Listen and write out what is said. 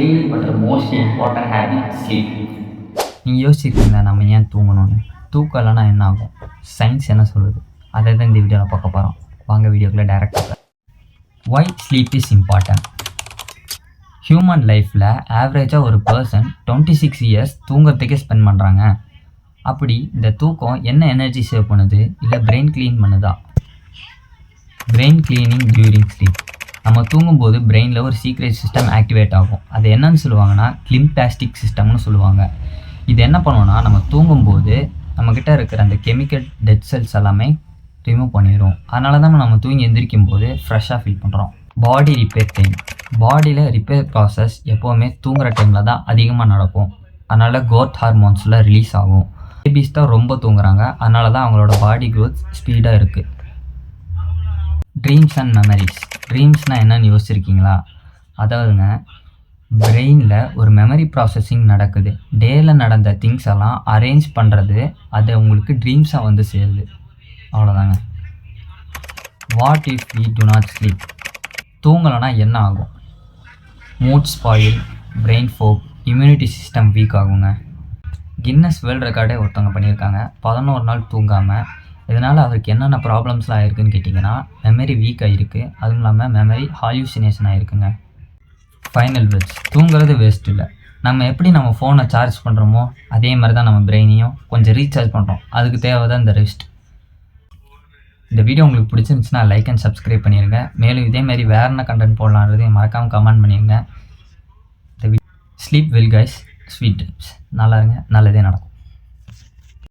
Daily பண்ணுற most important habit sleep நீங்கள் யோசிச்சிருக்கீங்களா? நம்ம ஏன் தூங்கணும்னு? தூக்கம் இல்லைனா என்ன ஆகும் சயின்ஸ் என்ன சொல்லுது? அதை தான் இந்த வீடியோவில் பார்க்க போகிறோம் வாங்க வீடியோக்குள்ளே டேரெக்டாக why sleep is important human லைஃப்பில் ஆவரேஜாக ஒரு பர்சன் டுவெண்ட்டி சிக்ஸ் இயர்ஸ் தூங்கிறதுக்கே ஸ்பெண்ட் பண்ணுறாங்க அப்படி இந்த தூக்கம் என்ன எனர்ஜி சேவ் பண்ணுது? இல்லை பிரெயின் க்ளீன் பண்ணுதா? பிரெயின் க்ளீனிங் டியூரிங் ஸ்லீப் நம்ம தூங்கும்போது பிரெயினில் ஒரு சீக்ரெட் சிஸ்டம் ஆக்டிவேட் ஆகும். அது என்னன்னு சொல்லுவாங்கன்னா கிளிம்பாஸ்டிக் சிஸ்டம்னு சொல்லுவாங்க. இது என்ன பண்ணுவோம்னா நம்ம தூங்கும்போது நம்மக்கிட்ட இருக்கிற அந்த கெமிக்கல் டெட் செல்ஸ் எல்லாமே ரிமூவ் பண்ணிடும் அதனால தான் நம்ம தூங்கி எந்திரிக்கும் போது ஃப்ரெஷ்ஷாக ஃபீல் பண்ணுறோம் பாடி ரிப்பேர் டைம் பாடியில் ரிப்பேர் ப்ராசஸ் எப்போவுமே தூங்குற டைமில் தான் அதிகமாக நடக்கும். அதனால் கோர்த் ஹார்மோன்ஸில் ரிலீஸ் ஆகும். பேபிஸ் தான் ரொம்ப தூங்குறாங்க. அதனால தான் அவங்களோட பாடி க்ரோத் ஸ்பீடாக இருக்குது ட்ரீம்ஸ் அண்ட் மெமரிஸ் ட்ரீம்ஸ்னால் என்னன்னு யோசிச்சிருக்கீங்களா? அதாவதுங்க பிரெயினில் ஒரு மெமரி ப்ராசஸிங் நடக்குது. டேயில் நடந்த திங்ஸ் எல்லாம் அரேஞ்ச் பண்ணுறது அது உங்களுக்கு ட்ரீம்ஸாக வந்து சேருது. அவ்வளோதாங்க what if we do not sleep தூங்கலைன்னா என்ன ஆகும்? Mood spoil brain fog immunity system weak ஆகுங்க. கின்னஸ் வேர்ல்டு ரெக்கார்டே ஒருத்தவங்க பண்ணியிருக்காங்க. பதினோரு நாள் தூங்காமல் இதனால் அவருக்கு என்னென்ன ப்ராப்ளம்ஸ்லாம் ஆயிருக்குன்னு கேட்டிங்கன்னா மெமரி வீக் ஆகிருக்கு அதுவும் இல்லாமல் மெமரி ஹால்யூசினேஷன் ஆகிருக்குங்க ஃபைனல் வெட்ஸ் தூங்குறது வேஸ்ட் இல்லை. நம்ம எப்படி நம்ம ஃபோனை சார்ஜ் பண்ணுறோமோ அதே மாதிரி தான் நம்ம பிரெயினையும் கொஞ்சம் ரீசார்ஜ் பண்ணுறோம் அதுக்கு தேவை தான் இந்த ரெஸ்ட் இந்த வீடியோ உங்களுக்கு பிடிச்சிருந்துச்சுன்னா லைக் அண்ட் சப்ஸ்கிரைப் பண்ணிடுங்க மேலும் இதேமாரி வேறு என்ன கண்டென்ட் போடலான்றதையும் மறக்காமல் கமெண்ட் பண்ணிடுங்க இந்த sleep well guys sweet dreams நல்லா இருங்க. நல்லதே நடக்கும்.